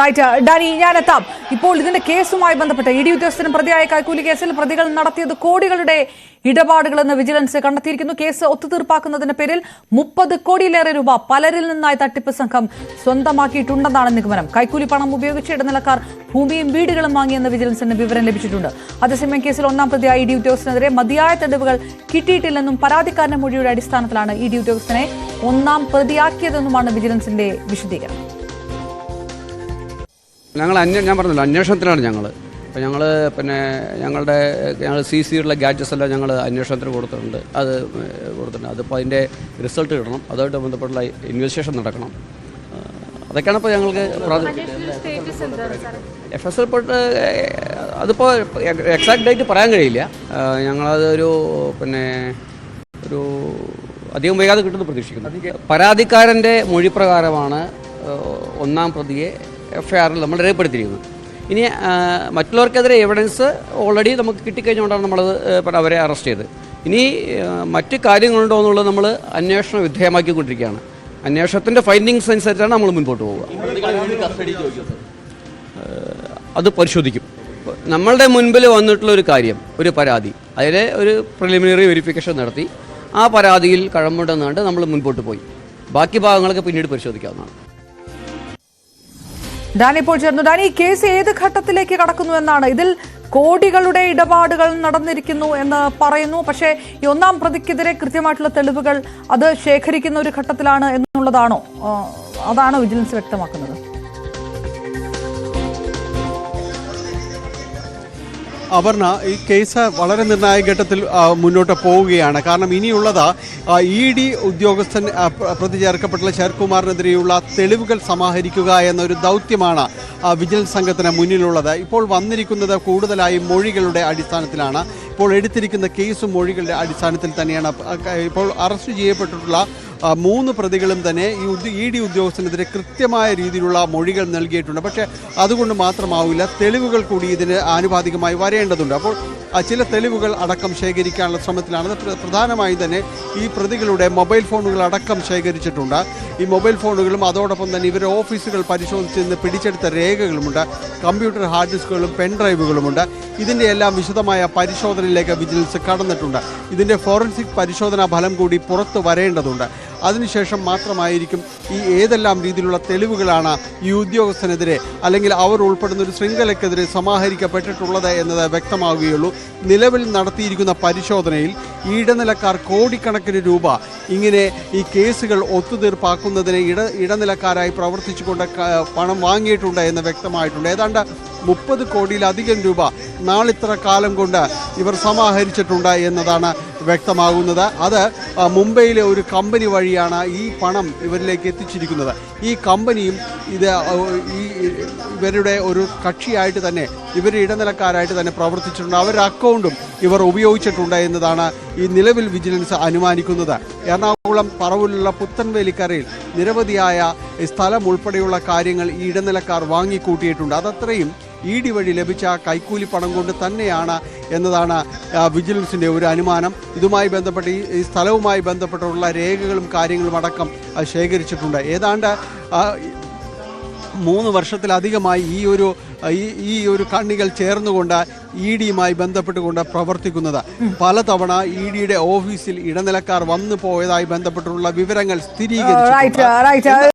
Right Dani ഞാനെത്താം. ഇപ്പോൾ ഇതിന്റെ കേസുമായി ബന്ധപ്പെട്ട് ഇ ഡി ഉദ്യോഗസ്ഥനും പ്രതിയായ കൈക്കൂലി കേസിൽ പ്രതികൾ നടത്തിയത് കോടികളുടെ ഇടപാടുകളെന്ന് വിജിലൻസ് കണ്ടെത്തിയിരിക്കുന്നു. കേസ് ഒത്തുതീർപ്പാക്കുന്നതിന്റെ പേരിൽ മുപ്പത് കോടിയിലേറെ രൂപ പലരിൽ നിന്നായി തട്ടിപ്പ് സംഘം സ്വന്തമാക്കിയിട്ടുണ്ടെന്നാണ് നിഗമനം. കൈക്കൂലി പണം ഉപയോഗിച്ച് ഇടനിലക്കാർ ഭൂമിയും വീടുകളും വാങ്ങിയെന്ന് വിജിലൻസിന് വിവരം ലഭിച്ചിട്ടുണ്ട്. അതേസമയം കേസിൽ ഒന്നാം പ്രതിയായ ഇ ഡി ഉദ്യോഗസ്ഥനെതിരെ മതിയായ തെളിവുകൾ കിട്ടിയിട്ടില്ലെന്നും പരാതിക്കാരന്റെ മൊഴിയുടെ അടിസ്ഥാനത്തിലാണ് ഇ ഡി ഉദ്യോഗസ്ഥനെ ഒന്നാം പ്രതിയാക്കിയതെന്നുമാണ് വിജിലൻസിന്റെ വിശദീകരണം. ഞങ്ങൾ അന്വേ ഞാൻ പറഞ്ഞല്ലോ അന്വേഷണത്തിലാണ് ഞങ്ങൾ അപ്പോൾ ഞങ്ങൾ പിന്നെ ഞങ്ങളുടെ ഞങ്ങൾ സി സിയുള്ള ഗാഡ്ജറ്റ്സ് എല്ലാം ഞങ്ങൾ അന്വേഷണത്തിന് കൊടുത്തിട്ടുണ്ട്. അത് കൊടുത്തിട്ടുണ്ട്. അതിപ്പോൾ അതിന്റെ റിസൾട്ട് കിട്ടണം. അതുമായിട്ട് ബന്ധപ്പെട്ടുള്ള ഇൻവെസ്റ്റിഗേഷൻ നടക്കണം. അതൊക്കെയാണ് ഇപ്പോൾ ഞങ്ങൾക്ക് എഫ് എസ് റിപ്പോർട്ട് അതിപ്പോൾ എക്സാക്ട് ഡേറ്റ് പറയാൻ കഴിയില്ല. ഞങ്ങളത് ഒരു പിന്നെ ഒരു അധികം വൈകാതെ കിട്ടുമെന്ന് പ്രതീക്ഷിക്കുന്നു. പരാതിക്കാരന്റെ മൊഴി പ്രകാരമാണ് ഒന്നാം പ്രതിയെ എഫ് ഐ ആറിൽ നമ്മൾ രേഖപ്പെടുത്തിയിരിക്കുന്നത് ഇനി മറ്റുള്ളവർക്കെതിരെ എവിഡൻസ് ഓൾറെഡി നമുക്ക് കിട്ടിക്കഴിഞ്ഞുകൊണ്ടാണ് നമ്മളത് അവരെ അറസ്റ്റ് ചെയ്തത്. ഇനി മറ്റ് കാര്യങ്ങളുണ്ടോ എന്നുള്ളത് നമ്മൾ അന്വേഷണം വിധേയമാക്കിക്കൊണ്ടിരിക്കുകയാണ്. അന്വേഷണത്തിന്റെ ഫൈൻഡിങ്സ് അനുസരിച്ചാണ് നമ്മൾ മുൻപോട്ട് പോവുക. അത് പരിശോധിക്കും. നമ്മളുടെ മുൻപിൽ വന്നിട്ടുള്ള ഒരു കാര്യം ഒരു പരാതി അതിൽ ഒരു പ്രിലിമിനറി വെരിഫിക്കേഷൻ നടത്തി ആ പരാതിയിൽ കഴമ്പുണ്ടെന്നാണ്ട് നമ്മൾ മുൻപോട്ട് പോയി. ബാക്കി ഭാഗങ്ങളൊക്കെ പിന്നീട് പരിശോധിക്കാവുന്നതാണ്. ഡാനി ഇപ്പോൾ ചേർന്നു. ഡാനി കേസ് ഏത് ഘട്ടത്തിലേക്ക് കടക്കുന്നു എന്നാണ്? ഇതിൽ കോടികളുടെ ഇടപാടുകൾ നടന്നിരിക്കുന്നു എന്ന് പറയുന്നു. പക്ഷേ ഈ ഒന്നാം പ്രതിക്കെതിരെ കൃത്യമായിട്ടുള്ള തെളിവുകൾ അത് ശേഖരിക്കുന്ന ഒരു ഘട്ടത്തിലാണ് എന്നുള്ളതാണോ? അതാണ് വിജിലൻസ് വ്യക്തമാക്കുന്നത്. അപർണ ഈ കേസ് വളരെ നിർണായക ഘട്ടത്തിൽ മുന്നോട്ട് പോവുകയാണ്. കാരണം ഇനിയുള്ളത് ഇ ഡി ഉദ്യോഗസ്ഥൻ പ്രതി ചേർക്കപ്പെട്ടുള്ള ശരത്കുമാറിനെതിരെയുള്ള തെളിവുകൾ സമാഹരിക്കുക എന്നൊരു ദൗത്യമാണ് വിജിലൻസ് സംഘത്തിന് മുന്നിലുള്ളത്. ഇപ്പോൾ വന്നിരിക്കുന്നത് കൂടുതലായി മൊഴികളുടെ അടിസ്ഥാനത്തിലാണ്. ഇപ്പോൾ എടുത്തിരിക്കുന്ന കേസും മൊഴികളുടെ അടിസ്ഥാനത്തിൽ തന്നെയാണ്. ഇപ്പോൾ അറസ്റ്റ് ചെയ്യപ്പെട്ടിട്ടുള്ള മൂന്ന് പ്രതികളും തന്നെ ഈ ഇ ഡി ഉദ്യോഗസ്ഥനെതിരെ കൃത്യമായ രീതിയിലുള്ള മൊഴികൾ നൽകിയിട്ടുണ്ട്. പക്ഷേ അതുകൊണ്ട് മാത്രമാവില്ല തെളിവുകൾ കൂടി ഇതിന് ആനുപാതികമായി വരേണ്ടതുണ്ട്. അപ്പോൾ ചില തെളിവുകൾ അടക്കം ശേഖരിക്കാനുള്ള ശ്രമത്തിലാണ്. പ്രധാനമായും തന്നെ ഈ പ്രതികളുടെ മൊബൈൽ ഫോണുകൾ അടക്കം ശേഖരിച്ചിട്ടുണ്ട്. ഈ മൊബൈൽ ഫോണുകളും അതോടൊപ്പം തന്നെ ഇവരുടെ ഓഫീസുകൾ പരിശോധിച്ച് നിന്ന് പിടിച്ചെടുത്ത രേഖകളുമുണ്ട്. കമ്പ്യൂട്ടർ ഹാർഡ് ഡിസ്കുകളും പെൻ ഡ്രൈവുകളുമുണ്ട്. ഇതിന്റെ എല്ലാം വിശദമായ പരിശോധനയിലേക്ക് വിജിലൻസ് കടന്നിട്ടുണ്ട്. ഇതിന്റെ ഫോറൻസിക് പരിശോധനാ ഫലം കൂടി പുറത്തു വരേണ്ടതുണ്ട്. അതിനുശേഷം മാത്രമായിരിക്കും ഈ ഏതെല്ലാം രീതിയിലുള്ള തെളിവുകളാണ് ഈ ഉദ്യോഗസ്ഥനെതിരെ അല്ലെങ്കിൽ അവർ ഉൾപ്പെടുന്ന ഒരു ശൃംഖലക്കെതിരെ സമാഹരിക്കപ്പെട്ടിട്ടുള്ളത് എന്നത് വ്യക്തമാവുകയുള്ളൂ. നിലവിൽ നടത്തിയിരിക്കുന്ന പരിശോധനയിൽ ഇടനിലക്കാർ കോടിക്കണക്കിന് രൂപ ഇങ്ങനെ ഈ കേസുകൾ ഒത്തുതീർപ്പാക്കുന്നതിന് ഇട ഇടനിലക്കാരായി പ്രവർത്തിച്ചുകൊണ്ട് പണം വാങ്ങിയിട്ടുണ്ട് എന്ന് വ്യക്തമായിട്ടുണ്ട്. ഏതാണ്ട് മുപ്പത് കോടിയിലധികം രൂപ നാളിത്ര കാലം കൊണ്ട് ഇവർ സമാഹരിച്ചിട്ടുണ്ട് എന്നതാണ് വ്യക്തമാകുന്നത്. അത് മുംബൈയിലെ ഒരു കമ്പനി വഴിയാണ് ഈ പണം ഇവരിലേക്ക് എത്തിച്ചിരിക്കുന്നത്. ഈ കമ്പനിയും ഇത് ഈ ഇവരുടെ ഒരു കക്ഷിയായിട്ട് തന്നെ ഇവർ ഇടനിലക്കാരായിട്ട് തന്നെ പ്രവർത്തിച്ചിട്ടുണ്ട്. അവരുടെ അക്കൗണ്ടും ഇവർ ഉപയോഗിച്ചിട്ടുണ്ട് എന്നതാണ് ഈ നിലവിൽ വിജിലൻസ് അനുമാനിക്കുന്നത്. എറണാകുളം പറവൂരിലുള്ള പുത്തൻവേലിക്കരയിൽ നിരവധിയായ സ്ഥലം ഉൾപ്പെടെയുള്ള കാര്യങ്ങൾ ഈ ഇടനിലക്കാർ വാങ്ങിക്കൂട്ടിയിട്ടുണ്ട്. അതത്രയും ഇ ഡി വഴി ലഭിച്ച കൈക്കൂലി പണം കൊണ്ട് തന്നെയാണ് എന്നതാണ് വിജിലൻസിന്റെ ഒരു അനുമാനം. ഇതുമായി ബന്ധപ്പെട്ട് ഈ സ്ഥലവുമായി ബന്ധപ്പെട്ടുള്ള രേഖകളും കാര്യങ്ങളും അടക്കം ശേഖരിച്ചിട്ടുണ്ട്. ഏതാണ്ട് മൂന്ന് വർഷത്തിലധികമായി ഈ ഒരു ഈ ഒരു കണ്ണികൾ ചേർന്നുകൊണ്ട് ഇ ഡിയുമായി ബന്ധപ്പെട്ടുകൊണ്ട് പ്രവർത്തിക്കുന്നത്. പലതവണ ഇ ഡിയുടെ ഓഫീസിൽ ഇടനിലക്കാർ വന്നു പോയതായി ബന്ധപ്പെട്ടുള്ള വിവരങ്ങൾ സ്ഥിരീകരിച്ചു